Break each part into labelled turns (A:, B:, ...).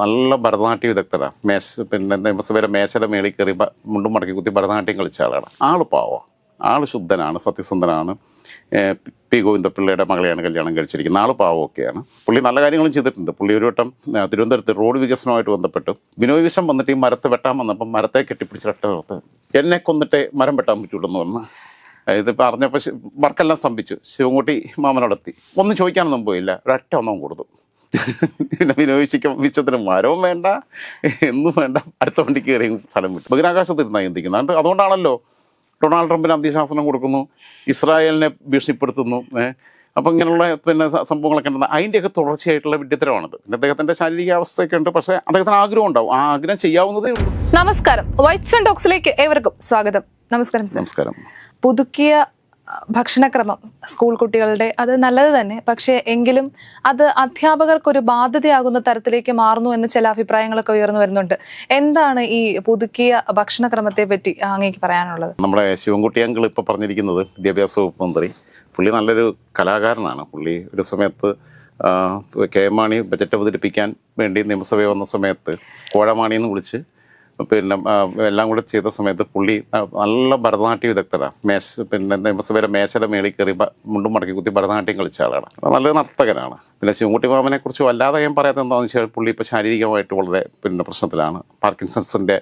A: നല്ല ഭരതനാട്യ വിദഗ്ധരാണ് മേശ പിന്നെ നിയമസഭയുടെ മേശയുടെ മേളിൽ കയറി മുണ്ടും മടക്കി കുത്തി ഭരതനാട്യം കളിച്ച ആളാണ്. ആൾ പാവം. ആൾ ശുദ്ധനാണ് സത്യസന്ധനാണ്. പി ഗോവിന്ദപിള്ളയുടെ മകളെയാണ് കല്യാണം കഴിച്ചിരിക്കുന്നത്. ആൾ പാവമൊക്കെയാണ്. പുള്ളി നല്ല കാര്യങ്ങളും ചെയ്തിട്ടുണ്ട്. പുള്ളി ഒരു വട്ടം തിരുവനന്തപുരത്ത് റോഡ് വികസനമായിട്ട് ബന്ധപ്പെട്ട് വിനോയ് വിഷം വന്നിട്ട് ഈ മരത്തെ വെട്ടാൻ വന്നപ്പം മരത്തെ കെട്ടിപ്പിടിച്ച് രട്ട എന്നെ കൊന്നിട്ടേ മരം വെട്ടാൻ പറ്റുള്ളൂ എന്ന് പറഞ്ഞു. ഇതിപ്പോൾ അറിഞ്ഞപ്പോൾ ശി- വർക്കെല്ലാം സ്തംഭിച്ചു. ശിവൻകുട്ടി മാമനോടെത്തി. ഒന്നും ചോദിക്കാനൊന്നും പോയില്ല. ഒരൊറ്റ ഒന്നും കൊടുത്തു. പിന്നെ വിനോദിച്ചിക്കും വിശ്വത്തിന് മരവും വേണ്ട എന്നും വേണ്ട. അടുത്ത വണ്ടി കയറി സ്ഥലം വിട്ടു ബഹിരാകാശത്ത് ഇരുന്നാണ് ചിന്തിക്കുന്നത് അതുകൊണ്ട് അതുകൊണ്ടാണല്ലോ ഡൊണാൾഡ് ട്രംപിന് അന്ത്യശാസനം കൊടുക്കുന്നു ഇസ്രായേലിനെ ഭീഷണിപ്പെടുത്തുന്നു അപ്പം ഇങ്ങനെയുള്ള പിന്നെ സംഭവങ്ങളൊക്കെ ഉണ്ടെന്ന് അതിന്റെയൊക്കെ തുടർച്ചയായിട്ടുള്ള വിദ്യത്തരമാണത് പിന്നെ അദ്ദേഹത്തിന്റെ ശാരീരിക അവസ്ഥയൊക്കെ ഉണ്ട്. പക്ഷേ അദ്ദേഹത്തിന് ആഗ്രഹം ഉണ്ടാവും. ആ ആഗ്രഹം ചെയ്യാവുന്നതേ ഉള്ളൂ.
B: നമസ്കാരം. വൈറ്റ്സ് ആൻഡ് ടോക്സിലേക്ക് ഏവർക്കും സ്വാഗതം. നമസ്കാരം
A: നമസ്കാരം.
B: പുതുക്കിയ ഭക്ഷണക്രമം സ്കൂൾ കുട്ടികളുടെ അത് നല്ലത് തന്നെ. പക്ഷേ എങ്കിലും അത് അധ്യാപകർക്കൊരു ബാധ്യതയാകുന്ന തരത്തിലേക്ക് മാറുന്നു എന്ന് ചില അഭിപ്രായങ്ങളൊക്കെ ഉയർന്നു വരുന്നുണ്ട്. എന്താണ് ഈ പുതുക്കിയ ഭക്ഷണക്രമത്തെ പറ്റി അങ്ങേക്ക് പറയാനുള്ളത്?
A: നമ്മുടെ ശിവൻകുട്ടി അങ്കിൾ ഇപ്പോൾ പറഞ്ഞിരിക്കുന്നത് വിദ്യാഭ്യാസ വകുപ്പ് മന്ത്രി. പുള്ളി നല്ലൊരു കലാകാരനാണ്. പുള്ളി ഒരു സമയത്ത് കെ മാണി ബജറ്റ് അവതരിപ്പിക്കാൻ വേണ്ടി നിയമസഭയിൽ വന്ന സമയത്ത് കോഴമാണി എന്ന് വിളിച്ച് പിന്നെ എല്ലാം കൂടെ ചെയ്ത സമയത്ത് പുള്ളി നല്ല ഭരതനാട്യ വിദഗ്ധരാണ് മേശ പിന്നെ നിയമസഭയുടെ മേശയുടെ മേളിൽ കയറി മുണ്ടും മടക്കി കുത്തി ഭരതനാട്യം കളിച്ച ആളാണ്. നല്ല നർത്തകനാണ്. പിന്നെ ശിവൻകുട്ടി മാമനെ കുറിച്ച് വല്ലാതെ ഞാൻ പറയാത്ത എന്താണെന്ന് വെച്ചാൽ പുള്ളി ഇപ്പോൾ ശാരീരികമായിട്ട് വളരെ പിന്നെ പ്രശ്നത്തിലാണ്. പാർക്കിൻസൺസിന്റെ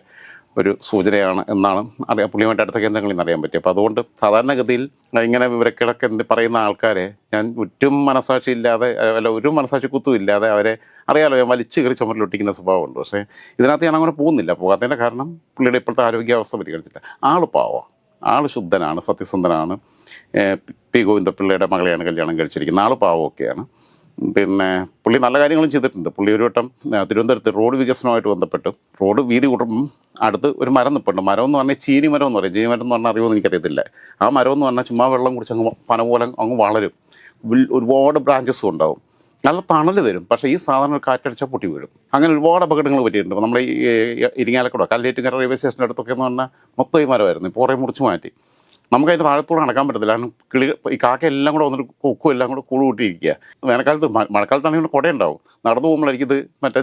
A: ഒരു സൂചനയാണ് എന്നാണ് അറിയാം. പുള്ളിയുമായിട്ട് അടുത്ത കേന്ദ്രങ്ങളിൽ നിന്ന് അറിയാൻ പറ്റിയത്. അപ്പോൾ അതുകൊണ്ട് സാധാരണഗതിയിൽ ഇങ്ങനെ വിവരക്കിടക്ക് എന്ത് പറയുന്ന ആൾക്കാരെ ഞാൻ ഒറ്റും മനസാക്ഷി ഇല്ലാതെ അല്ല ഒരു മനസാക്ഷി കുത്തും ഇല്ലാതെ അവരെ അറിയാലോ ഞാൻ വലിച്ചു കയറി ചുമരിലൊട്ടിക്കുന്ന സ്വഭാവമുണ്ട്. പക്ഷേ ഇതിനകത്ത് ഞാൻ അങ്ങനെ പോകുന്നില്ല. പോകാത്തതിന്റെ കാരണം പുള്ളിയുടെ ഇപ്പോഴത്തെ ആരോഗ്യാവസ്ഥ പരിഗണിച്ചില്ല ആൾ പാവം. ആൾ ശുദ്ധനാണ് സത്യസന്ധനാണ്. പി ഗോവിന്ദപിള്ളയുടെ മകളെയാണ് കല്യാണം കഴിച്ചിരിക്കുന്നത്. ആൾ പാവമൊക്കെയാണ്. പിന്നെ പുള്ളി നല്ല കാര്യങ്ങളും ചെയ്തിട്ടുണ്ട്. പുള്ളി ഒരു വട്ടം തിരുവനന്തപുരത്ത് റോഡ് വികസനമായിട്ട് ബന്ധപ്പെട്ട് റോഡ് വീതി കൂടുമ്പം അടുത്ത് ഒരു മരം നിൽപ്പുണ്ട് മരം എന്ന് പറഞ്ഞാൽ ചീനി മരം എന്ന് പറയും. ചീനി മരം എന്ന് പറഞ്ഞാൽ അറിയുമോ എന്ന് എനിക്കറിയത്തില്ല. ആ മരം എന്ന് പറഞ്ഞാൽ ചുമ്മാ വെള്ളം കുടിച്ച് അങ്ങ് പന പോലെ അങ്ങ് വളരും. ഒരുപാട് ബ്രാഞ്ചസും ഉണ്ടാവും. നല്ല തണൽ തരും. പക്ഷേ ഈ സാധനം കാറ്റടിച്ചാൽ പൊട്ടി വീഴും. അങ്ങനെ ഒരുപാട് അപകടങ്ങൾ പറ്റിയിട്ടുണ്ട്. നമ്മൾ ഈ ഇരിങ്ങാലക്കുട കല്ലേറ്റുകര റെയിൽവേ സ്റ്റേഷന്റെ അടുത്തൊക്കെ എന്ന് പറഞ്ഞാൽ മൊത്തം ഈ മരമായിരുന്നു. ഇപ്പോൾ കുറേ മുറിച്ച് മാറ്റി. നമുക്ക് താഴത്തൂടെ നടക്കാൻ പറ്റത്തില്ല. കാരണം കിളി ഈ കാക്ക എല്ലാം കൂടെ വന്നിട്ട് കൊക്കും എല്ലാം കൂടെ കൂട് കൂട്ടിയിരിക്കുക. വേനൽക്കാലത്ത് മഴക്കാലത്താണെങ്കിൽ കുട ഉണ്ടാവും നടന്നു പോകുമ്പോഴായിരിക്കും ഇത് മറ്റേ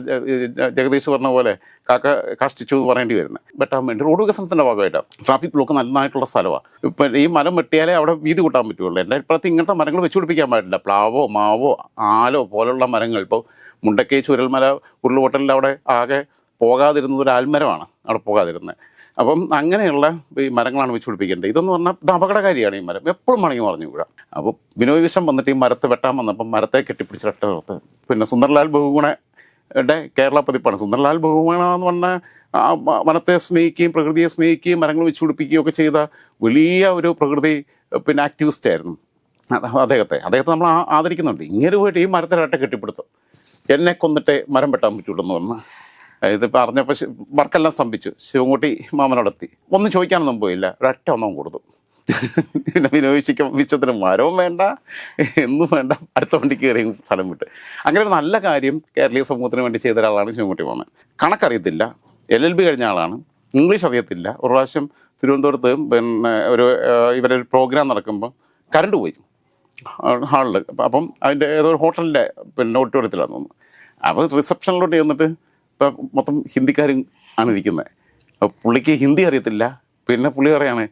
A: ജഗദീഷ് പറഞ്ഞ പോലെ കാക്ക കഷ്ടിച്ചു എന്ന് പറയേണ്ടി വരുന്നത്. വെട്ടാൻ റോഡ് വികസനത്തിന്റെ ഭാഗമായിട്ടാണ് ട്രാഫിക് ബ്ലോക്ക് നന്നായിട്ടുള്ള സ്ഥലമാണ് ഇപ്പം ഈ മരം വെട്ടിയാലേ അവിടെ വീതി കൂട്ടാൻ പറ്റുള്ളൂ. എന്റെ ഇപ്പോഴത്തെ ഇങ്ങനത്തെ മരങ്ങൾ വെച്ച് പിടിപ്പിക്കാൻ പാടില്ല. പ്ലാവോ മാവോ ആലോ പോലുള്ള മരങ്ങൾ ഇപ്പോൾ മുണ്ടക്കൈ ചുരൽമല ഉരുളുപൊട്ടലിൽ അവിടെ ആകെ പോകാതിരുന്നത് ഒരു ആൽമരമാണ്. അവിടെ പോകാതിരുന്നത്. അപ്പം അങ്ങനെയുള്ള ഈ മരങ്ങളാണ് വെച്ച് പിടിപ്പിക്കേണ്ടത്. ഇതെന്ന് പറഞ്ഞാൽ ഇത് അപകടകാരിയാണ് ഈ മരം. എപ്പോഴും മണങ്ങി പറഞ്ഞു കൂടാ അപ്പോൾ ബിനോയ് വന്നിട്ട് ഈ മരത്തെ വെട്ടാൻ വന്നപ്പം മരത്തെ കെട്ടിപ്പിടിച്ച് രട്ട നിർത്ത് പിന്നെ സുന്ദർലാൽ ബഹുഗുണയുടെ കേരള പതിപ്പാണ്. സുന്ദർലാൽ ബഹുഗുണ എന്ന് പറഞ്ഞാൽ വനത്തെ സ്നേഹിക്കുകയും പ്രകൃതിയെ സ്നേഹിക്കുകയും മരങ്ങൾ വെച്ച് പിടിപ്പിക്കുകയും ഒക്കെ ചെയ്ത വലിയ ഒരു പ്രകൃതി പിന്നെ ആക്ടിവിസ്റ്റ് ആയിരുന്നു. അദ്ദേഹത്തെ. അദ്ദേഹത്തെ നമ്മൾ ആദരിക്കുന്നുണ്ട്. ഇങ്ങനെ പോയിട്ട് ഈ മരത്തെ കെട്ടിപ്പിടുത്തു. എന്നെ കൊന്നിട്ട് മരം വെട്ടാൻ പറ്റുള്ളൂ എന്ന് പറഞ്ഞു ഇതിപ്പോൾ അറിഞ്ഞപ്പോൾ ശി- വർക്കെല്ലാം സ്തംഭിച്ചു. ശിവൻകുട്ടി മാമനോടെത്തി. ഒന്നും ചോദിക്കാനൊന്നും പോയില്ല. ഒരൊറ്റ ഒന്നും കൊടുത്തു. പിന്നെ വിനോദിക്കും വിശ്വത്തിന് മരവും വേണ്ട എന്നും വേണ്ട. അടുത്ത വണ്ടി കയറി സ്ഥലം വിട്ട്. അങ്ങനെ ഒരു നല്ല കാര്യം കേരളീയ സമൂഹത്തിന് വേണ്ടി ചെയ്ത ഒരാളാണ് ശിവൻകുട്ടി മാമൻ. കണക്കറിയത്തില്ല. എൽ എൽ ബി കഴിഞ്ഞ ആളാണ്. ഇംഗ്ലീഷ് അറിയത്തില്ല. ഒരു പ്രാവശ്യം തിരുവനന്തപുരത്ത് പിന്നെ ഒരു ഇവരൊരു പ്രോഗ്രാം നടക്കുമ്പോൾ കറണ്ട് പോയി. ഹാളിൽ അപ്പം അതിന്റെ ഏതോ ഒരു ഹോട്ടലിന്റെ പിന്നെ ഓഡിറ്റോറിയത്തിലാണ് അപ്പോൾ റിസപ്ഷനിലോട്ട് ചെന്നിട്ട് ഇപ്പം മൊത്തം ഹിന്ദിക്കാരും ആണ് ഇരിക്കുന്നത് അപ്പോൾ പുള്ളിക്ക് ഹിന്ദി അറിയത്തില്ല. പിന്നെ പുള്ളി പറയാണ്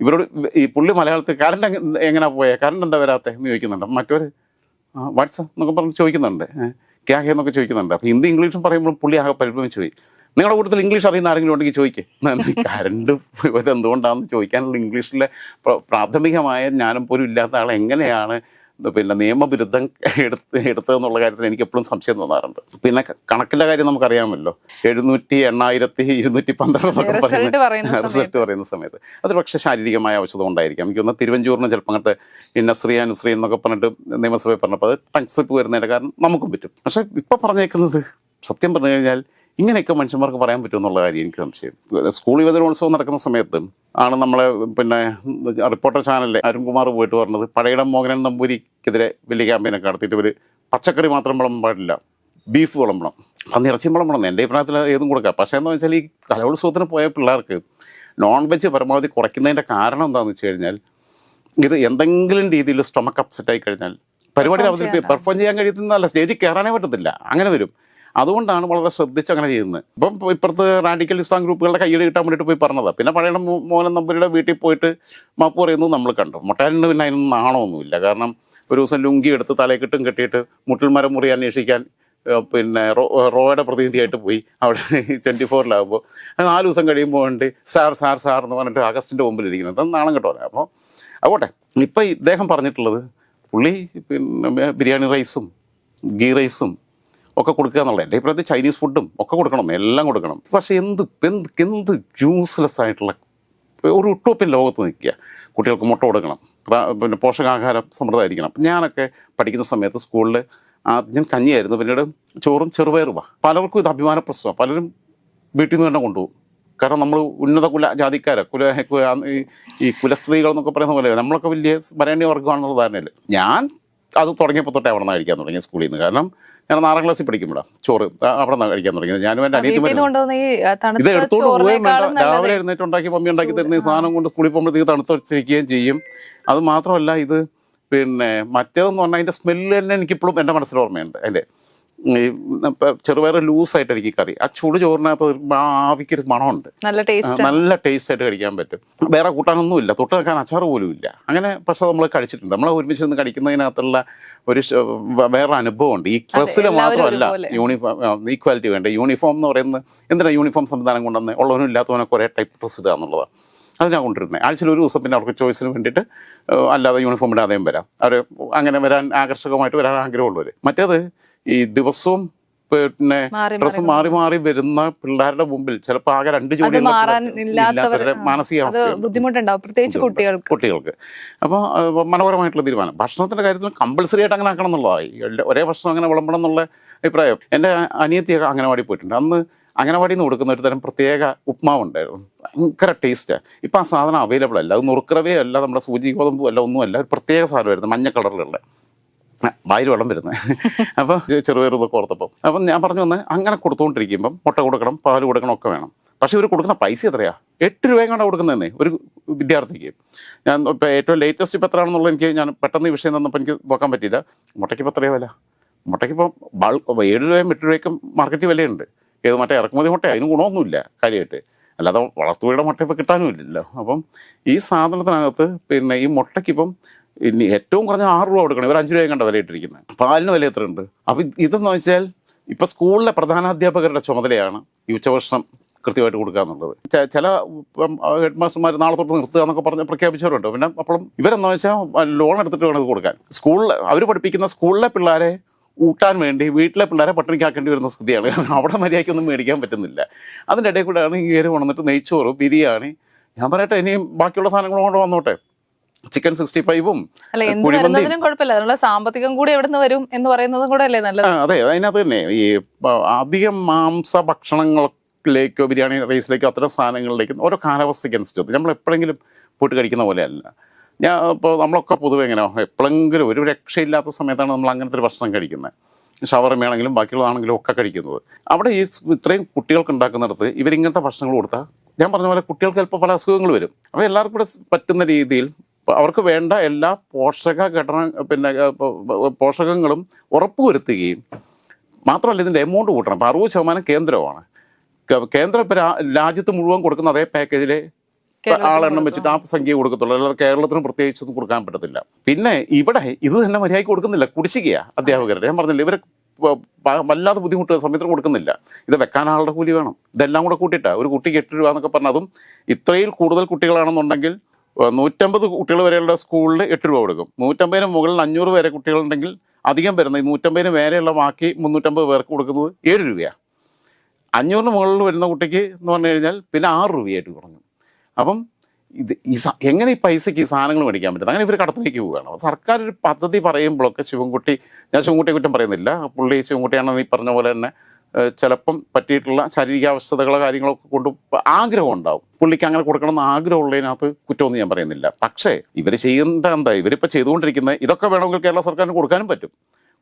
A: ഇവരോട് ഈ പുള്ളി മലയാളത്തിൽ കറണ്ട് എങ്ങനെ പോയേ? കറണ്ട് എന്താ വരാത്തത് എന്ന് ചോദിക്കുന്നുണ്ട്. മറ്റവർ വാട്സപ്പ് എന്നൊക്കെ പറഞ്ഞ് ചോദിക്കുന്നുണ്ട്. ക്യാഹ് എന്നൊക്കെ ചോദിക്കുന്നുണ്ട്. അപ്പോൾ ഹിന്ദി ഇംഗ്ലീഷും പറയുമ്പോൾ പുള്ളി ആകെ പരിഭ്രമിച്ചു പോയി. നിങ്ങളുടെ കൂട്ടത്തിൽ ഇംഗ്ലീഷ് അറിയുന്ന ആരെങ്കിലും ഉണ്ടെങ്കിൽ ചോദിക്കേ. കറണ്ട് ഇത് എന്തുകൊണ്ടാണെന്ന് ചോദിക്കാനുള്ള ഇംഗ്ലീഷിലെ പ്രാഥമികമായ ജ്ഞാനം പോലും ഇല്ലാത്ത ആൾ എങ്ങനെയാണ് പിന്നെ നിയമവിരുദ്ധം എടുത്ത് എടുത്തതെന്നുള്ള കാര്യത്തിൽ എനിക്ക് എപ്പോഴും സംശയം തോന്നാറുണ്ട്. പിന്നെ കണക്കിലെ കാര്യം നമുക്കറിയാമല്ലോ. എഴുന്നൂറ്റി എണ്ണായിരത്തി ഇരുന്നൂറ്റി പന്ത്രണ്ട് റിസൾട്ട് പറയുന്ന സമയത്ത്. അത് പക്ഷേ ശാരീരികമായ അവശത കൊണ്ടായിരിക്കാം. എനിക്ക് ഒന്ന് തിരുവഞ്ചൂറിന് ചിലപ്പോൾ അങ്ങനത്തെ ഈ അനുശ്രീ എന്നൊക്കെ പറഞ്ഞിട്ട് നിയമസഭയിൽ പറഞ്ഞപ്പോൾ അത് ടങ് സ്ലിപ്പ് വരുന്നതിന്റെ കാരണം നമുക്കും പറ്റും. പക്ഷേ ഇപ്പോൾ പറഞ്ഞേക്കുന്നത് സത്യം പറഞ്ഞു കഴിഞ്ഞാൽ ഇങ്ങനെയൊക്കെ മനുഷ്യന്മാർക്ക് പറയാൻ പറ്റുമെന്നുള്ള കാര്യം എനിക്ക് സംശയം. സ്കൂൾ യുവജനോത്സവം നടക്കുന്ന സമയത്ത് ആണ് നമ്മളെ പിന്നെ റിപ്പോർട്ടർ ചാനലിലെ അരുൺകുമാർ പോയിട്ട് പറഞ്ഞത് പഴയിടം മോഹനൻ നമ്പൂരിക്കെതിരെ വലിയ ക്യാമ്പയിനൊക്കെ നടത്തിയിട്ട് ഒരു പച്ചക്കറി മാത്രം വിളമ്പാൻ പാടില്ല. ബീഫ് വിളമ്പണം. അന്ന് ഇറച്ചിയും വിളമ്പണം. എന്റെ അഭിപ്രായത്തിൽ ഏതും കൊടുക്കാം. പക്ഷേ എന്താ വെച്ചാൽ ഈ കലോത്സവത്തിന് പോയ പിള്ളേർക്ക് നോൺ വെജ് പരമാവധി കുറയ്ക്കുന്നതിന്റെ കാരണം എന്താണെന്ന് വെച്ച് കഴിഞ്ഞാൽ ഇത് എന്തെങ്കിലും രീതിയിൽ സ്റ്റൊമക്ക് അപ്സെറ്റ് ആയി കഴിഞ്ഞാൽ പരിപാടി അവതരിപ്പിക്കും പെർഫോം ചെയ്യാൻ കഴിയുന്നതല്ല. സ്റ്റേജിൽ കയറാനേ പറ്റത്തില്ല. അങ്ങനെ വരും. അതുകൊണ്ടാണ് വളരെ ശ്രദ്ധിച്ച് അങ്ങനെ ചെയ്യുന്നത്. ഇപ്പം ഇപ്പുറത്ത് റാഡിക്കൽ ഇസ്ലാം ഗ്രൂപ്പുകളുടെ കയ്യിൽ കിട്ടാൻ വേണ്ടിയിട്ട് പോയി പറഞ്ഞതാണ് പിന്നെ പഴയ മോഹൻ നമ്പൂരിയുടെ വീട്ടിൽ പോയിട്ട് മാപ്പ് പറയുന്നത് നമ്മൾ കണ്ടു. മുട്ടാലിന് പിന്നെ അതിനൊന്നും നാണമൊന്നുമില്ല. കാരണം ഒരു ദിവസം ലുങ്കി എടുത്ത് തലക്കെട്ടും കെട്ടിയിട്ട് മുട്ടിൽമരം മുറി അന്വേഷിക്കാൻ പിന്നെ റോ റോയുടെ പ്രതിനിധിയായിട്ട് പോയി. അവിടെ ട്വന്റി ഫോറിലാകുമ്പോൾ നാല് ദിവസം കഴിയുമ്പോൾ ഉണ്ട് സാർ സാർ സാർ എന്ന് പറഞ്ഞിട്ട് അഗസ്റ്റിന്റെ മുമ്പിലിരിക്കുന്നത് അത് നാണം കേട്ടോ അപ്പോൾ അതുകൊട്ടെ ഇപ്പം ഇദ്ദേഹം പറഞ്ഞിട്ടുള്ളത് പുള്ളി പിന്നെ ബിരിയാണി റൈസും ഗീ റൈസും ഒക്കെ കൊടുക്കുക എന്നുള്ളത്. എന്റെ അഭിപ്രായത്തിൽ ചൈനീസ് ഫുഡും ഒക്കെ കൊടുക്കണം. എല്ലാം കൊടുക്കണം. പക്ഷേ എന്ത് എന്ത് എന്ത് ജ്യൂസ്ലെസ് ആയിട്ടുള്ള ഒരു ഒട്ടോപ്പിൻ ലോകത്ത് നിൽക്കുക. കുട്ടികൾക്ക് മുട്ട കൊടുക്കണം. പിന്നെ പോഷകാഹാരം സമൃദ്ധമായിരിക്കണം ഞാനൊക്കെ പഠിക്കുന്ന സമയത്ത് സ്കൂളിൽ ആദ്യം കഞ്ഞിയായിരുന്നു. പിന്നീട് ചോറും ചെറുപയറുവാ പലർക്കും ഇത് അഭിമാന പ്രശ്നമാണ്. പലരും വീട്ടിൽ നിന്ന് തന്നെ കൊണ്ടുപോകും. കാരണം നമ്മൾ ഉന്നത കുല ജാതിക്കാരെ കുല ഈ കുലസ്ത്രീകൾ എന്നൊക്കെ പറയുന്ന പോലെ നമ്മളൊക്കെ വലിയ വരേണ്യ വർഗമാണെന്നുള്ള ധാരണയിൽ ഞാൻ അത് തുടങ്ങിയപ്പോൾ തൊട്ടേ അവിടെ നിന്ന് കഴിക്കാൻ തുടങ്ങി സ്കൂളിൽ നിന്ന്. കാരണം ഞാൻ ആറാം ക്ലാസ്സിൽ പഠിക്കുമ്പോൾ ചോറ് അവിടെ നിന്ന് കഴിക്കാൻ തുടങ്ങിയത് ഞാനും
B: എന്റെ
A: അനിയത്തി ഇത് എടുത്തോണ്ട് പോവുകയും വേണ്ട. രാവിലെ എഴുന്നേറ്റ് ഉണ്ടാക്കി മമ്മി ഉണ്ടാക്കി തരുന്ന ഈ സാധനം കൊണ്ട് സ്കൂളിൽ പോകുമ്പോഴത്തേക്ക് തണുത്ത് വെച്ചിരിക്കുകയും ചെയ്യും. അത് മാത്രമല്ല ഇത് പിന്നെ മറ്റേതെന്ന് പറഞ്ഞാൽ അതിന്റെ സ്മെല്ല് തന്നെ എനിക്കിപ്പോഴും എന്റെ മനസ്സിൽ ഓർമ്മയുണ്ട്. അതിന്റെ ഈ ലൂസ് ചെറുപയർ ലൂസായിട്ടായിരിക്കും കറി. ആ ചൂട് ചോറിനകത്ത് ഒരു ആവിക്കൊരു മണമുണ്ട്.
B: നല്ല
A: ആ,
B: ടേസ്റ്റ്
A: നല്ല ടേസ്റ്റ് ആയിട്ട് കഴിക്കാൻ പറ്റും. വേറെ കൂട്ടാനൊന്നും ഇല്ല തൊട്ട് വെക്കാൻ അച്ചാർ പോലും ഇല്ല. അങ്ങനെ പക്ഷെ നമ്മൾ കഴിച്ചിട്ടുണ്ട്. നമ്മളെ ഒരുമിച്ച് നിന്ന് കഴിക്കുന്നതിനകത്തുള്ള ഒരു വേറെ അനുഭവം വേറെ അനുഭവമുണ്ട്. ഈ ഡ്രസ്സിൽ മാത്രമല്ല യൂണിഫോം ഈക്വാലിറ്റി വേണ്ട. യൂണിഫോം എന്ന് പറയുന്നത് എന്തിനാണ് യൂണിഫോം സംവിധാനം കൊണ്ടുവന്ന്? ഉള്ളവനും ഇല്ലാത്തവനൊക്കെ ഒരേ ടൈപ്പ് ഡ്രസ്സ് ഇടുക എന്നുള്ളതാണ്. അതിനാണ് കൊണ്ടിരുന്നത് ആഴ്ചയിൽ ഒരു ദിവസം പിന്നെ അവർക്ക് ചോയ്സിന് വേണ്ടിയിട്ട് അല്ലാതെ യൂണിഫോം ഇടാതെയും വരാം. അവർ അങ്ങനെ വരാൻ ആകർഷകമായിട്ട് വരാൻ ആഗ്രഹമുള്ളവർ മറ്റേത് ഈ ദിവസവും പിന്നെ
B: ഡ്രസ്
A: ഡ്രസ്സ് മാറി. മാറി വരുന്ന പിള്ളേരുടെ മുമ്പിൽ ചിലപ്പോൾ ആകെ രണ്ട് ജോഡി മാനസികാവസ്ഥ
B: ബുദ്ധിമുട്ടുണ്ടാവും. പ്രത്യേകിച്ച് കുട്ടികൾക്ക്.
A: കുട്ടികൾക്ക്. അപ്പോൾ മനോഹരമായിട്ടുള്ള തീരുമാനം. ഭക്ഷണത്തിന്റെ കാര്യത്തിൽ കമ്പൾസറി ആയിട്ട് അങ്ങനെ ആക്കണം എന്നുള്ളതായി ഒരേ ഭക്ഷണം അങ്ങനെ വിളമ്പണം എന്നുള്ള അഭിപ്രായം. എന്റെ അനിയത്തിയൊക്കെ അംഗനവാടി പോയിട്ടുണ്ട്. അന്ന് അംഗനവാടിയിൽ നിന്ന് കൊടുക്കുന്ന ഒരു തരം പ്രത്യേക ഉപ്മാവുണ്ടായിരുന്നു. ഭയങ്കര ടേസ്റ്റാണ് ഇപ്പം ആ സാധനം അവൈലബിൾ അല്ല. അത് നുറുക്കറവേ അല്ല നമ്മുടെ സൂചി ഗോതമ്പും അല്ല ഒന്നുമല്ല. ഒരു പ്രത്യേക സാധനമായിരുന്നു മഞ്ഞ കളറിലുള്ള. വായിൽ വെള്ളം വരുന്നത് അപ്പോൾ ചെറുപയർ ഇതൊക്കെ ഓർത്തപ്പം അപ്പം ഞാൻ പറഞ്ഞു വന്ന് അങ്ങനെ കൊടുത്തുകൊണ്ടിരിക്കുമ്പം മുട്ട കൊടുക്കണം പാൽ കൊടുക്കണം ഒക്കെ വേണം. പക്ഷേ ഇവർ കൊടുക്കുന്ന പൈസ എത്രയാ? എട്ട് രൂപയും കൊണ്ടാണ് കൊടുക്കുന്നതെന്നേ ഒരു വിദ്യാർത്ഥിക്ക്. ഞാൻ ഇപ്പോൾ ഏറ്റവും ലേറ്റസ്റ്റ് ഇപ്പോൾ എത്രയാണെന്നുള്ളത് എനിക്ക് ഞാൻ പെട്ടെന്ന് ഈ വിഷയം തന്നപ്പോൾ എനിക്ക് നോക്കാൻ പറ്റിയില്ല. മുട്ടയ്ക്ക് ഇപ്പോൾ എത്രയോ വില? മുട്ടയ്ക്ക് ഇപ്പോൾ ബൾക്ക് ഏഴ് രൂപയും എട്ട് രൂപയ്ക്കും മാർക്കറ്റ് വിലയുണ്ട്. ഏത് മറ്റേ ഇറക്കുമതി മുട്ട അതിന് ഗുണമൊന്നുമില്ല കാര്യമായിട്ട്. അല്ലാതെ വളർത്തുകയുടെ മുട്ട ഇപ്പോൾ കിട്ടാനും ഇല്ലല്ലോ. അപ്പം ഈ സാധനത്തിനകത്ത് പിന്നെ ഈ മുട്ടയ്ക്കിപ്പം ഇനി ഏറ്റവും കുറഞ്ഞ ആറ് രൂപ കൊടുക്കണം. ഇവർ അഞ്ച് രൂപയും കണ്ട വില ഇട്ടിരിക്കുന്നത് പാലിന് വില എത്ര ഉണ്ട് അപ്പം ഇതെന്ന് വെച്ചാൽ ഇപ്പം സ്കൂളിലെ പ്രധാനാധ്യാപകരുടെ ചുമതലയാണ് ഈ ഉച്ചഭക്ഷണം കൃത്യമായിട്ട് കൊടുക്കുക എന്നുള്ളത്. ചില ഹെഡ് മാസ്റ്റർമാർ നാളെ തൊട്ട് നിർത്തുക എന്നൊക്കെ പറഞ്ഞ് പ്രഖ്യാപിച്ചവരുണ്ട്. പിന്നെ അപ്പോഴും ഇവരെന്ന് വെച്ചാൽ ലോൺ എടുത്തിട്ട് വേണം ഇത് കൊടുക്കാൻ. സ്കൂളിൽ അവർ പഠിപ്പിക്കുന്ന സ്കൂളിലെ പിള്ളേരെ ഊട്ടാൻ വേണ്ടി വീട്ടിലെ പിള്ളേരെ പട്ടിണിക്കാക്കേണ്ടി വരുന്ന സ്ഥിതിയാണ്. കാരണം അവിടെ മര്യാദയ്ക്കൊന്നും മേടിക്കാൻ പറ്റുന്നില്ല. അതിന്റെ ഇടയിൽ കൂടെയാണ് ഈ ഏര് വന്നിട്ട് നെയ്ച്ചോറ് ബിരിയാണി. ഞാൻ പറയട്ടെ ഇനിയും ബാക്കിയുള്ള സാധനങ്ങൾ കൊണ്ട് വന്നോട്ടെ. ചിക്കൻ സിക്സ്റ്റി ഫൈവും
B: കുഴപ്പമില്ല. സാമ്പത്തികം കൂടി എവിടെ നിന്ന് വരും എന്ന് പറയുന്നതും കൂടെ അല്ലേ നല്ലത്?
A: അതെ അതിനകത്ത് തന്നെ ഈ അധികം മാംസ ഭക്ഷണങ്ങളിലേക്കോ ബിരിയാണി റൈസിലേക്കോ അത്തരം സാധനങ്ങളിലേക്കും ഓരോ കാലാവസ്ഥയ്ക്ക് അനുസരിച്ച് നമ്മൾ എപ്പോഴെങ്കിലും പോയിട്ട് കഴിക്കുന്ന പോലെയല്ല ഞാൻ ഇപ്പോൾ നമ്മളൊക്കെ പൊതുവെ എങ്ങനെ എപ്പോഴെങ്കിലും ഒരു രക്ഷയില്ലാത്ത സമയത്താണ് നമ്മൾ അങ്ങനത്തെ ഒരു ഭക്ഷണം കഴിക്കുന്നത്. ഷവർമയാണെങ്കിലും ബാക്കിയുള്ളതാണെങ്കിലും ഒക്കെ കഴിക്കുന്നത്. അവിടെ ഈ ഇത്രയും കുട്ടികൾക്ക് ഉണ്ടാക്കുന്നിടത്ത് ഇവരിങ്ങനത്തെ ഭക്ഷണങ്ങൾ കൊടുത്താൽ ഞാൻ പറഞ്ഞ പോലെ കുട്ടികൾക്ക് ചിലപ്പോൾ പല അസുഖങ്ങൾ വരും. അപ്പോൾ എല്ലാവർക്കും കൂടെ പറ്റുന്ന രീതിയിൽ അവർക്ക് വേണ്ട എല്ലാ പോഷക ഘടന പിന്നെ പോഷകങ്ങളും ഉറപ്പുവരുത്തുകയും മാത്രമല്ല ഇതിന്റെ എമൗണ്ട് കൂട്ടണം. അപ്പോൾ അറുപത് ശതമാനം കേന്ദ്രമാണ്. കേന്ദ്രം ഇപ്പോൾ രാജ്യത്ത് മുഴുവൻ കൊടുക്കുന്ന അതേ പാക്കേജിലെ
B: കേരളത്തിൽ
A: ആളെണ്ണം വെച്ചിട്ട് ആ സംഖ്യ കൊടുക്കത്തുള്ളൂ. അല്ലാതെ കേരളത്തിന് പ്രത്യേകിച്ചൊന്നും കൊടുക്കാൻ പറ്റത്തില്ല. പിന്നെ ഇവിടെ ഇത് തന്നെ മര്യാദയ്ക്ക് കൊടുക്കുന്നില്ല. കുടിശ്ശികയാണ് അധ്യാപകരുടെ. ഞാൻ പറഞ്ഞില്ല ഇവരെ വല്ലാതെ ബുദ്ധിമുട്ട് സമയത്തിന് കൊടുക്കുന്നില്ല. ഇത് വെക്കാൻ ആളുടെ കൂലി വേണം. ഇതെല്ലാം കൂടെ കൂട്ടിയിട്ടാ. ഒരു കുട്ടിക്ക് എട്ട് രൂപ എന്നൊക്കെ പറഞ്ഞാൽ അതും ഇത്രയിൽ കൂടുതൽ കുട്ടികളാണെന്നുണ്ടെങ്കിൽ നൂറ്റമ്പത് കുട്ടികൾ വരെയുള്ള സ്കൂളിൽ എട്ട് രൂപ കൊടുക്കും. നൂറ്റമ്പതിന് മുകളിൽ അഞ്ഞൂറ് വരെ കുട്ടികളുണ്ടെങ്കിൽ അധികം വരുന്ന ഈ നൂറ്റമ്പതിന് മേലെയുള്ള ബാക്കി മുന്നൂറ്റമ്പത് പേർക്ക് കൊടുക്കുന്നത് ഏഴ് രൂപയാണ് അഞ്ഞൂറിന് മുകളിൽ വരുന്ന കുട്ടിക്ക് എന്ന് പറഞ്ഞു കഴിഞ്ഞാൽ പിന്നെ ആറ് രൂപയായിട്ട് കുറഞ്ഞു. അപ്പം ഇത് ഈ എങ്ങനെ ഈ പൈസയ്ക്ക് ഈ സാധനങ്ങൾ മേടിക്കാൻ പറ്റും? അങ്ങനെ ഇവർ കടത്തിലേക്ക് പോവുകയാണ്. സർക്കാർ ഒരു പദ്ധതി പറയുമ്പോഴൊക്കെ ശിവൻകുട്ടി ഞാൻ ശിവൻകുട്ടിയെ കുറ്റം പറയുന്നില്ല. പുള്ളി ശിവൻകുട്ടിയാണെന്ന് ഈ പറഞ്ഞ പോലെ തന്നെ ചിലപ്പം പറ്റിയിട്ടുള്ള ശാരീരികാവസ്ഥതകളോ കാര്യങ്ങളൊക്കെ കൊണ്ട് ആഗ്രഹം ഉണ്ടാവും. പുള്ളിക്ക് അങ്ങനെ കൊടുക്കണം എന്ന് ആഗ്രഹമുള്ളതിനകത്ത് കുറ്റമൊന്നും ഞാൻ പറയുന്നില്ല. പക്ഷേ ഇവർ ചെയ്യേണ്ട എന്താ? ഇവരിപ്പോൾ ചെയ്തുകൊണ്ടിരിക്കുന്നത് ഇതൊക്കെ വേണമെങ്കിൽ കേരള സർക്കാരിന് കൊടുക്കാനും പറ്റും.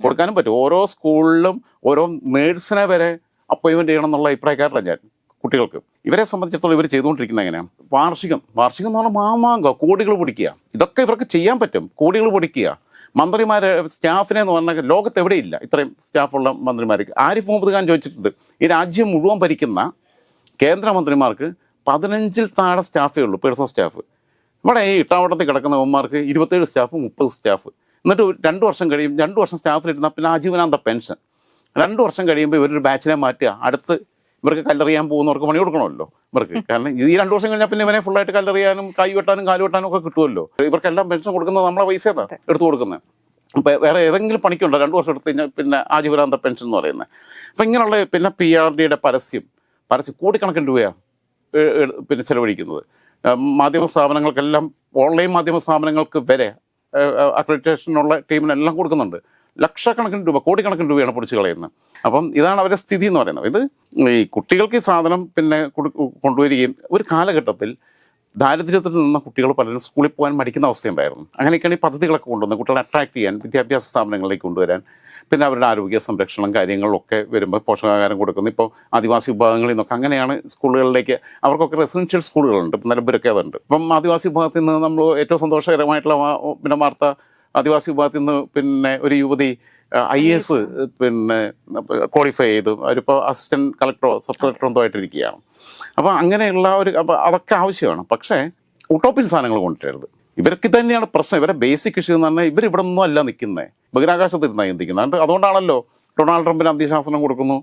A: കൊടുക്കാനും പറ്റും. ഓരോ സ്കൂളിലും ഓരോ നേഴ്സിനെ വരെ അപ്പോയിൻമെന്റ് ചെയ്യണം എന്നുള്ള അഭിപ്രായക്കാരല്ല ഞാൻ കുട്ടികൾക്ക്. ഇവരെ സംബന്ധിച്ചിടത്തോളം ഇവർ ചെയ്തുകൊണ്ടിരിക്കുന്നത് എങ്ങനെയാണ് വാർഷികം. വാർഷികം എന്ന് പറഞ്ഞാൽ മാമാങ്ക കോടികൾ പൊടിക്കുക. ഇതൊക്കെ ഇവർക്ക് ചെയ്യാൻ പറ്റും. കോടികൾ പൊടിക്കുക. മന്ത്രിമാർ സ്റ്റാഫിനെ എന്ന് പറഞ്ഞാൽ ലോകത്ത് എവിടെയില്ല. ഇത്രയും സ്റ്റാഫുള്ള മന്ത്രിമാർക്ക്. ആരിഫ് മുഹമ്മദ് ഖാൻ ചോദിച്ചിട്ടുണ്ട് ഈ രാജ്യം മുഴുവൻ ഭരിക്കുന്ന കേന്ദ്രമന്ത്രിമാർക്ക് പതിനഞ്ചിൽ താഴെ സ്റ്റാഫേ ഉള്ളൂ പേഴ്സണൽ സ്റ്റാഫ്. ഇവിടെ ഈ ഇട്ടാവട്ടത്തിൽ കിടക്കുന്ന അവന്മാർക്ക് ഇരുപത്തേഴ് സ്റ്റാഫ് മുപ്പത് സ്റ്റാഫ്. എന്നിട്ട് രണ്ട് വർഷം കഴിയും രണ്ട് വർഷം സ്റ്റാഫിലിരുന്നാൽ പിന്നെ ആജീവനാന്ത പെൻഷൻ. രണ്ട് വർഷം കഴിയുമ്പോൾ ഇവരൊരു ബാച്ചിനെ മാറ്റുക അടുത്ത് ഇവർക്ക് കല്ലെറിയാൻ പോകുന്നവർക്ക് പണി കൊടുക്കണമല്ലോ. ഇവർക്ക് കാരണം ഈ രണ്ട് വർഷം കഴിഞ്ഞാൽ പിന്നെ ഇവനെ ഫുള്ളായിട്ട് കല്ലെറിയാനും കൈ വെട്ടാനും കാൽ വെട്ടാനും ഒക്കെ കിട്ടുമല്ലോ. ഇവർക്കെല്ലാം പെൻഷൻ കൊടുക്കുന്നത് നമ്മളെ പൈസ എടുത്തു കൊടുക്കുന്നത് അപ്പോൾ വേറെ ഏതെങ്കിലും പണിക്കുണ്ടോ? രണ്ട് വർഷം എടുത്ത് കഴിഞ്ഞാൽ പിന്നെ ആജീവനാന്ത പെൻഷൻ എന്ന് പറയുന്നത് അപ്പം ഇങ്ങനെയുള്ള പിന്നെ പി ആർ ഡിയുടെ പരസ്യം പരസ്യം കോടിക്കണക്കിന് രൂപയാണ് പിന്നെ ചെലവഴിക്കുന്നത്. മാധ്യമ സ്ഥാപനങ്ങൾക്കെല്ലാം ഓൺലൈൻ മാധ്യമ സ്ഥാപനങ്ങൾക്ക് വരെ അക്രഡിറ്റേഷനുള്ള ടീമിനെല്ലാം കൊടുക്കുന്നുണ്ട്. ലക്ഷക്കണക്കിന് രൂപ കോടിക്കണക്കിന് രൂപയാണ് പൊടിച്ച് കളയുന്നത്. അപ്പം ഇതാണ് അവരുടെ സ്ഥിതി എന്ന് പറയുന്നത്. ഇത് ഈ കുട്ടികൾക്ക് ഈ സാധനം പിന്നെ കൊണ്ടുവരികയും ഒരു കാലഘട്ടത്തിൽ ദാരിദ്ര്യത്തിൽ നിന്ന കുട്ടികൾ പലരും സ്കൂളിൽ പോകാൻ മടിക്കുന്ന അവസ്ഥയുണ്ടായിരുന്നു. അങ്ങനെയൊക്കെയാണ് ഈ പദ്ധതികളൊക്കെ കൊണ്ടുവന്നത്. കുട്ടികളെ അട്രാക്ട് ചെയ്യാൻ വിദ്യാഭ്യാസ സ്ഥാപനങ്ങളിലേക്ക് കൊണ്ടുവരാൻ പിന്നെ അവരുടെ ആരോഗ്യ സംരക്ഷണം കാര്യങ്ങളൊക്കെ വരുമ്പോൾ പോഷകാഹാരം കൊടുക്കുന്നു. ഇപ്പോൾ ആദിവാസി വിഭാഗങ്ങളിൽ നിന്നൊക്കെ അങ്ങനെയാണ് സ്കൂളുകളിലേക്ക് അവർക്കൊക്കെ റെസിഡൻഷ്യൽ സ്കൂളുകളുണ്ട് നിലമ്പൂരൊക്കെ അതുണ്ട്. ഇപ്പം ആദിവാസി വിഭാഗത്തിൽ നിന്ന് നമ്മൾ ഏറ്റവും സന്തോഷകരമായിട്ടുള്ള പിന്നെ വാർത്ത ആദിവാസി വിഭാഗത്തിൽ നിന്ന് പിന്നെ ഒരു യുവതി ഐ എസ് പിന്നെ ക്വാളിഫൈ ചെയ്തു. അവരിപ്പോൾ അസിസ്റ്റന്റ് കളക്ടറോ സബ് കളക്ടറോ എന്തോ ആയിട്ടിരിക്കുകയാണ്. അപ്പോൾ അങ്ങനെയുള്ള ഒരു അപ്പോൾ അതൊക്കെ ആവശ്യമാണ്. പക്ഷേ ഉട്ടോപ്പിൻ സാധനങ്ങൾ കൊണ്ടുവരരുത്. ഇവർക്ക് തന്നെയാണ് പ്രശ്നം. ഇവരെ ബേസിക് ഇഷ്യൂ എന്ന് പറഞ്ഞാൽ ഇവർ ഇവിടെ ഒന്നും അല്ല നിൽക്കുന്നത് ബഹിരാകാശത്തിരുന്നാണ് ചിന്തിക്കുന്നത്. അതുകൊണ്ട് അതുകൊണ്ടാണല്ലോ ഡൊണാൾഡ് ട്രംപിന് അന്ത്യശാസനം കൊടുക്കുന്നു.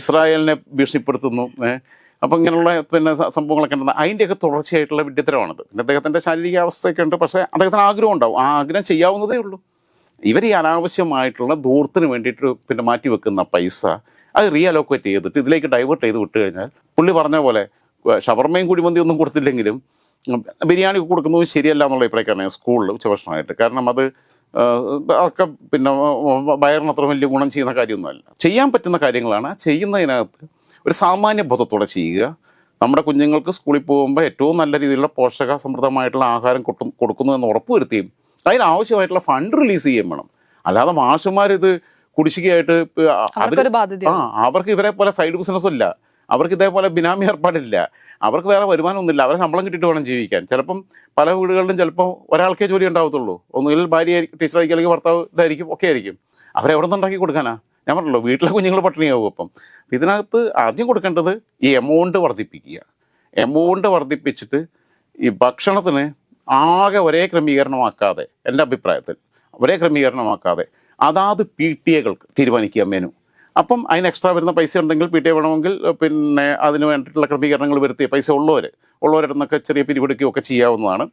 A: ഇസ്രായേലിനെ ഭീഷണിപ്പെടുത്തുന്നു. ഏഹ് അപ്പോൾ ഇങ്ങനെയുള്ള പിന്നെ സംഭവങ്ങളൊക്കെ ഉണ്ടെന്ന് അതിന്റെയൊക്കെ തുടർച്ചയായിട്ടുള്ള വിഡ്ഢിത്തരമാണിത്. പിന്നെ അദ്ദേഹത്തിന്റെ ശാരീരിക അവസ്ഥയൊക്കെ ഉണ്ട്. പക്ഷേ അദ്ദേഹത്തിന് ആഗ്രഹം ഉണ്ടാവും. ആ ആഗ്രഹം ചെയ്യാവുന്നതേ ഉള്ളൂ. ഇവർ ഈ അനാവശ്യമായിട്ടുള്ള ദൂരത്തിന് വേണ്ടിയിട്ട് പിന്നെ മാറ്റി വെക്കുന്ന പൈസ അത് റീഅലോക്കേറ്റ് ചെയ്തിട്ട് ഇതിലേക്ക് ഡൈവേർട്ട് ചെയ്ത് വിട്ട് കഴിഞ്ഞാൽ പുള്ളി പറഞ്ഞ പോലെ ഷവർമയും കുഴിമന്തി ഒന്നും കൊടുത്തില്ലെങ്കിലും ബിരിയാണി കൊടുക്കുന്നതും ശരിയല്ല എന്നുള്ള അഭിപ്രായക്കാരാണ് സ്കൂളിൽ ഉച്ചഭക്ഷണമായിട്ട് കാരണം അത് ഒക്കെ പിന്നെ വയറിന് അത്ര വലിയ ഗുണം ചെയ്യുന്ന കാര്യമൊന്നുമല്ല. ചെയ്യാൻ പറ്റുന്ന കാര്യങ്ങളാണ്. ചെയ്യുന്നതിനകത്ത് ഒരു സാമാന്യ ബോധത്തോടെ ചെയ്യുക. നമ്മുടെ കുഞ്ഞുങ്ങൾക്ക് സ്കൂളിൽ പോകുമ്പോൾ ഏറ്റവും നല്ല രീതിയിലുള്ള പോഷക സമൃദ്ധമായിട്ടുള്ള ആഹാരം കൊട്ടും കൊടുക്കുന്നു എന്ന് ഉറപ്പുവരുത്തിയും അതിനാവശ്യമായിട്ടുള്ള ഫണ്ട് റിലീസ് ചെയ്യും വേണം. അല്ലാതെ മാഷുമാരിത് കുടിശ്ശികയായിട്ട് ആ അവർക്ക് ഇവരെ പോലെ സൈഡ് ബിസിനസ് ഇല്ല. അവർക്ക് ഇതേപോലെ ബിനാമി ഏർപ്പാടില്ല. അവർക്ക് വേറെ വരുമാനമൊന്നുമില്ല അവരെ ശമ്പളം കിട്ടിയിട്ട് വേണം ജീവിക്കാൻ. ചിലപ്പം പല വീടുകളിലും ചിലപ്പോൾ ഒരാൾക്കേ ജോലി ഉണ്ടാവത്തുള്ളൂ. ഒന്നുകിൽ ഭാര്യ ടീച്ചറായിരിക്കും അല്ലെങ്കിൽ ഭർത്താവ് ഇതായിരിക്കും ഒക്കെ ആയിരിക്കും. അവരെ എവിടെ നിന്നുണ്ടാക്കി കൊടുക്കാനാ? ഞാൻ പറഞ്ഞല്ലോ വീട്ടിലെ കുഞ്ഞുങ്ങൾ പട്ടിണിയാവും അപ്പം. ഇതിനകത്ത് ആദ്യം കൊടുക്കേണ്ടത് ഈ എമൗണ്ട് വർദ്ധിപ്പിക്കുക. എമൗണ്ട് വർദ്ധിപ്പിച്ചിട്ട് ഈ ഭക്ഷണത്തിന് ആകെ ഒരേ ക്രമീകരണമാക്കാതെ എന്റെ അഭിപ്രായത്തിൽ ഒരേ ക്രമീകരണമാക്കാതെ അതാത് പി ടി എകൾക്ക് തീരുമാനിക്കുക മെനു അപ്പം അതിന് എക്സ്ട്രാ വരുന്ന പൈസ ഉണ്ടെങ്കിൽ പി ടി എ വേണമെങ്കിൽ പിന്നെ അതിന് വേണ്ടിയിട്ടുള്ള ക്രമീകരണങ്ങൾ വരുത്തി പൈസ ഉള്ളവർ ഉള്ളവരുടെ നിന്നൊക്കെ ചെറിയ പിരിവെടുക്കുകയൊക്കെ ചെയ്യാവുന്നതാണ്.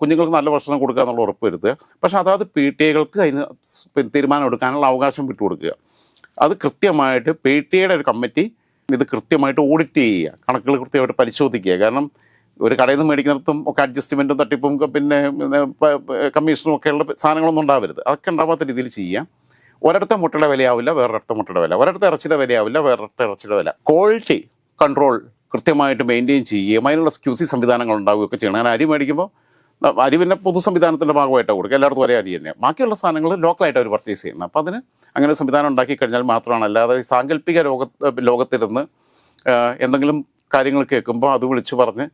A: കുഞ്ഞുങ്ങൾക്ക് നല്ല ഭക്ഷണം കൊടുക്കുക എന്നുള്ള ഉറപ്പ് വരുത്തുക. പക്ഷേ അതാത് പി ടി എകൾക്ക് അതിന് തീരുമാനം എടുക്കാനുള്ള അവകാശം വിട്ടുകൊടുക്കുക. അത് കൃത്യമായിട്ട് പി ടി എയുടെ ഒരു കമ്മിറ്റി ഇത് കൃത്യമായിട്ട് ഓഡിറ്റ് ചെയ്യുക കണക്കുകൾ കൃത്യമായിട്ട് പരിശോധിക്കുക. കാരണം ഒരു കടയിൽ നിന്ന് മേടിക്കുന്നിടത്തും ഒക്കെ അഡ്ജസ്റ്റ്മെന്റും തട്ടിപ്പും പിന്നെ കമ്മീഷനും ഒക്കെയുള്ള സാധനങ്ങളൊന്നും ഉണ്ടാവരുത്. അതൊക്കെ ഉണ്ടാവാത്ത രീതിയിൽ ചെയ്യാം ഒരിടത്തെ മുട്ടയുടെ വിലയാവില്ല വേറൊരിടത്തെ മുട്ടയുടെ വില. ഒരിടത്തെ ഇറച്ചിയുടെ വിലയാവില്ല വേറൊരിടത്തെ ഇറച്ചിയുടെ വില. ക്വാളിറ്റി കൺട്രോൾ കൃത്യമായിട്ട് മെയിന്റെയിൻ ചെയ്യുകയും അതിനുള്ള ക്യൂസി സംവിധാനങ്ങൾ ഉണ്ടാവുകയൊക്കെ ചെയ്യണം. അങ്ങനെ അരി മേടിക്കുമ്പോൾ അരി പിന്നെ പൊതു സംവിധാനത്തിന്റെ ഭാഗമായിട്ടാണ് കൊടുക്കുക. എല്ലായിടത്തും ഒരേ അരി തന്നെ. ബാക്കിയുള്ള സാധനങ്ങൾ ലോക്കലായിട്ട് അവർ പർച്ചേസ് ചെയ്യുന്നത് അപ്പോൾ അതിന് അങ്ങനെ സംവിധാനം ഉണ്ടാക്കി കഴിഞ്ഞാൽ മാത്രമാണ്. അല്ലാതെ സാങ്കല്പിക ലോക ലോകത്തിരുന്ന് എന്തെങ്കിലും കാര്യങ്ങൾ കേൾക്കുമ്പോൾ അത് വിളിച്ചു പറഞ്ഞ്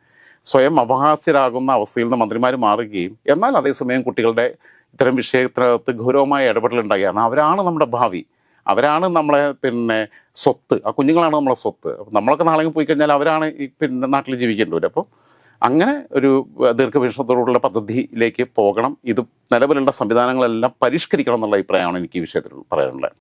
A: സ്വയം അപഹാസ്യരാകുന്ന അവസ്ഥയിൽ നിന്ന് മന്ത്രിമാർ മാറുകയും എന്നാൽ അതേസമയം കുട്ടികളുടെ ഇത്തരം വിഷയത്തിനകത്ത് ഗൗരവമായ ഇടപെടലുണ്ടായി. കാരണം അവരാണ് നമ്മുടെ ഭാവി. അവരാണ് നമ്മളെ പിന്നെ സ്വത്ത്. ആ കുഞ്ഞുങ്ങളാണ് നമ്മളെ സ്വത്ത്. നമ്മളൊക്കെ നാളെ പോയി കഴിഞ്ഞാൽ അവരാണ് ഈ പിന്നെ നാട്ടിൽ ജീവിക്കേണ്ടവർ അപ്പോൾ അങ്ങനെ ഒരു ദീർഘവീക്ഷണത്തോടുള്ള പദ്ധതിയിലേക്ക് പോകണം. ഇത് നിലവിലുള്ള സംവിധാനങ്ങളെല്ലാം പരിഷ്കരിക്കണം എന്നുള്ള അഭിപ്രായമാണ് എനിക്ക് ഈ വിഷയത്തിൽ പറയാനുള്ളത്.